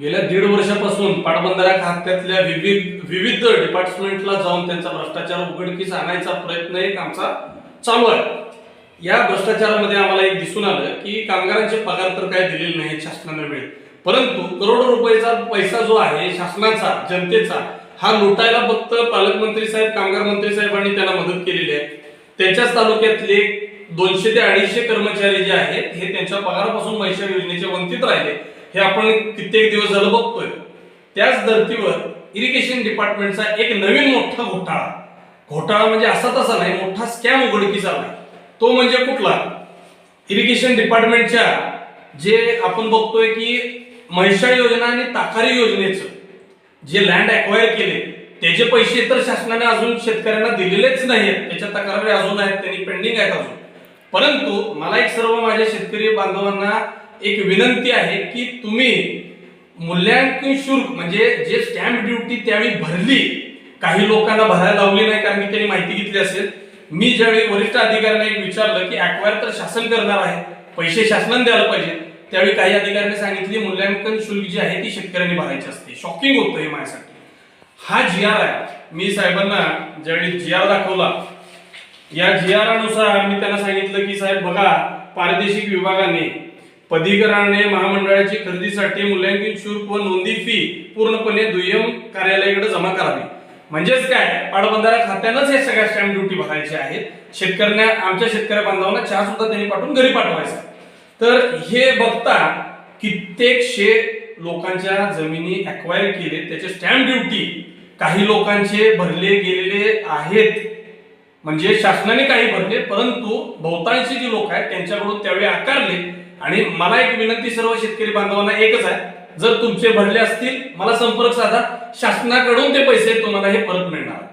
गेल्या दीड वर्षापासून पाटबंधारा खात्यातल्या विविध विविध डिपार्टमेंटला जाऊन त्यांचा भ्रष्टाचार उघडकीस आणायचा प्रयत्न एक आमचा चालू आहे. या भ्रष्टाचारामध्ये आम्हाला एक दिसून आलं की कामगारांचे पगार तर काय दिलेले नाही शासनाने मिळेल. परंतु करोडो रुपयाचा पैसा जो आहे शासनाचा जनतेचा हा लुटायला फक्त पालकमंत्री साहेब कामगार मंत्री साहेबांनी त्यांना मदत केलेली आहे. त्यांच्याच तालुक्यातले दोनशे ते अडीचशे कर्मचारी जे आहेत हे त्यांच्या पगारापासून पैशा योजनेचे वंचित राहिले. हे आपण कित्येक दिवस झालं बघतोय. त्याच धर्तीवर इरिगेशन डिपार्टमेंटचा एक नवीन मोठा घोटाळा. घोटाळा म्हणजे असा तसा नाही मोठा स्कॅम उघडकीस आला तो म्हणजे कुठला? इरिगेशन डिपार्टमेंटच्या जे आपण बघतोय की म्हैसाळ योजना आणि ताकारी योजनेचं जे लँड अक्वायर केले त्याचे पैसे तर शासनाने अजून शेतकऱ्यांना दिलेलेच नाही आहेत त्याच्या तक्रारी अजून आहेत त्यांनी पेंडिंग आहेत अजून. परंतु मला एक सर्व माझ्या शेतकरी बांधवांना एक विनंती आहे की तुम्ही मूल्यांकन शुल्क म्हणजे जे स्टॅम्प ड्युटी त्यावेळी भरली काही लोकांना भरायला लावली नाही कारण की त्यांनी माहिती घेतली असेल. मी ज्यावेळी वरिष्ठ अधिकाऱ्यांना एक विचारलं की अक्वायर तर शासन करणार आहे पैसे शासनाने द्यायला पाहिजे त्यावेळी काही अधिकाऱ्यांनी सांगितले मूल्यांकन शुल्क जे आहे ती शेतकऱ्यांनी भरायची असते. शॉकिंग होतं हे माझ्यासाठी. हा जी आर आहे. मी साहेबांना ज्यावेळी जी आर दाखवला या जी आरनुसार मी त्यांना सांगितलं की साहेब बघा पारदेशिक विभागाने पदीकरणाने महामंडळाची खरेदीसाठी मूल्यांकन शुल्क व नोंदी फी पूर्णपणे दुय्यम कार्यालयाकडे जमा करावी. म्हणजेच काय? पाटबंधारा खात्यानंच हे सगळ्या स्टॅम्प ड्युटी भरायचे आहेत. शेतकऱ्यांना आमच्या शेतकऱ्या बांधवांना चहा सुद्धा त्यांनी पाठवून घरी पाठवायचा. तर हे बघता कित्येक शे लोकांच्या जमिनी अक्वायर केले. त्याचे स्टॅम्प ड्युटी काही लोकांचे भरले गेलेले आहेत. म्हणजे शासनाने काही भरले परंतु बहुतांशी जी लोक आहेत त्यांच्याकडून त्यावेळी आकारले. आणि मला एक विनंती सर्व शेतकरी बांधवांना एकच आहे. जर तुमचे भरले असतील मला संपर्क साधा. शासनाकडून ते पैसे तुम्हाला हे परत मिळणार.